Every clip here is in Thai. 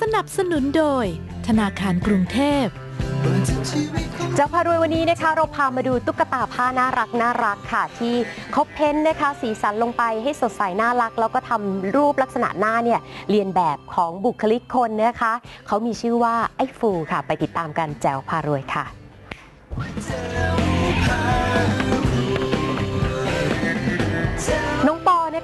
สนับสนุนโดย ธนาคารกรุงเทพจ้าพารวยวันนี้นะคะเราพามาดูตุ๊กตาผ้าน่ารักน่ารักค่ะ ที่เขาเพ้นนะคะ สีสันลงไปให้สดใสน่ารัก แล้วก็ทำรูปลักษณะหน้าเนี่ยเรียนแบบของบุคลิกคนนะคะเขามีชื่อว่าไอ้ฟูค่ะ ไปติดตามกันแจวพารวยค่ะ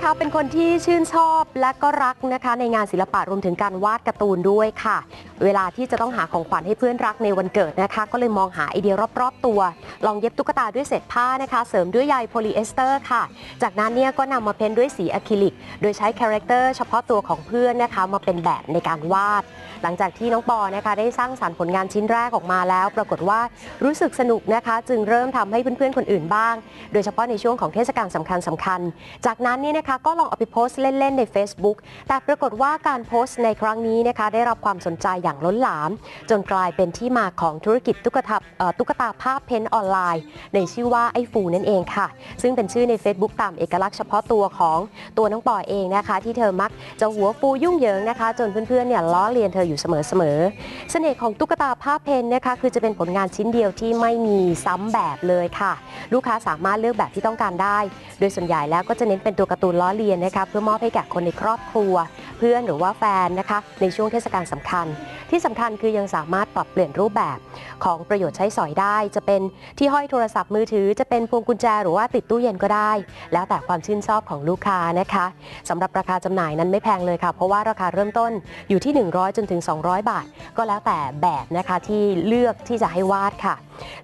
นะคะเป็นคนที่ชื่นชอบและก็รักนะคะ ในงานศิลปะรวมถึงการวาดการ์ตูนด้วยค่ะ เวลาที่จะต้องหาของขวัญให้เพื่อนรักในวันเกิดนะคะ ก็เลยมองหาไอเดียรอบ ๆ ตัว ลองเย็บตุ๊กตาด้วยเศษผ้านะคะ เสริมด้วยใยโพลีเอสเตอร์ค่ะ จากนั้นเนี่ยก็นำมาเพ้นด้วยสีอะคริลิก โดยใช้คาแรคเตอร์เฉพาะตัวของเพื่อนนะคะมาเป็นแบบในการวาด หลังจากที่น้องปอนะคะได้สร้างสรรค์ผลงานชิ้นแรกออกมาแล้ว ปรากฏว่ารู้สึกสนุกนะคะ จึงเริ่มทำให้เพื่อนๆคนอื่นบ้าง โดยเฉพาะในช่วงของเทศกาลสำคัญสำคัญ จากนั้นเนี่ยนะคะก็ลองเอาไปโพสต์เล่นๆใน Facebook แต่ปรากฏว่าการโพสต์ในครั้งนี้นะคะได้รับความสนใจอย่างล้นหลาม จนกลายเป็นที่มาของธุรกิจตุ๊กตาตุ๊กตาภาพเพ้นท์ออนไลน์ ในชื่อว่าไอ้ฟูนั่นเองค่ะ ซึ่งเป็นชื่อใน Facebook ตามเอกลักษณ์เฉพาะตัวของตัวน้องปอเองนะคะ ที่เธอมักจะหัวฟูยุ่งเหยิงนะคะ จนเพื่อนๆเนี่ยล้อเลียนเธออยู่เสมอๆเสน่ห์ของตุ๊กตาภาพเพนนะคะคือจะเป็นผลงานชิ้นเดียวที่ไม่มีซ้ำแบบเลยค่ะ ลูกค้าสามารถเลือกแบบที่ต้องการได้ โดยส่วนใหญ่แล้วก็จะเน้นเป็นตัวการ์ตูนล้อเลียนนะคะเพื่อมอบให้แก่คนในครอบครัว เพื่อนหรือว่าแฟนนะคะในช่วงเทศกาลสำคัญ ที่สำคัญคือยังสามารถปรับเปลี่ยนรูปแบบ ของประโยชน์ใช้สอยได้ จะเป็นที่ห้อยโทรศัพท์มือถือ จะเป็นพวงกุญแจหรือว่าติดตู้เย็นก็ได้ แล้วแต่ความชื่นชอบของลูกค้านะคะสำหรับราคาจำหน่ายนั้นไม่แพงเลยค่ะ เพราะว่าราคาเริ่มต้นอยู่ที่ 100 จนถึง 200 บาท ก็แล้วแต่แบบนะคะที่เลือกที่จะให้วาดค่ะ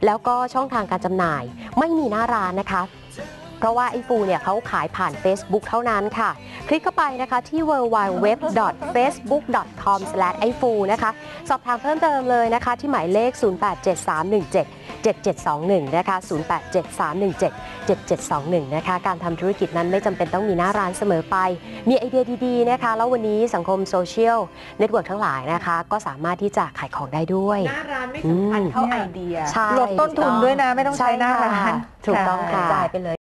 แล้วก็ช่องทางการจำหน่ายไม่มีหน้าร้านนะคะ เพราะว่าไอ้ฟูเนี่ยเขาขายผ่าน Facebook เท่านั้นค่ะ คลิกเข้าไปนะคะที่ www.facebook.com ไอฟูนะคะ สอบถามเพิ่มเติมเลยนะคะที่หมายเลข 087317 7721 นะคะ 087317 7721 นะคะ การทำธุรกิจนั้นไม่จำเป็นต้องมีหน้าร้านเสมอไป มีไอเดียดีๆ นะคะ แล้ววันนี้สังคมโซเชียลเน็ตเวิร์กทั้งหลายนะคะ ก็สามารถที่จะขายของได้ด้วย หน้าร้านไม่สำคัญเท่าไอเดีย ใช่ลดต้นทุนด้วยนะ ไม่ต้องใช้หน้าร้าน ถูกต้องค่ะ จ่ายไปเลย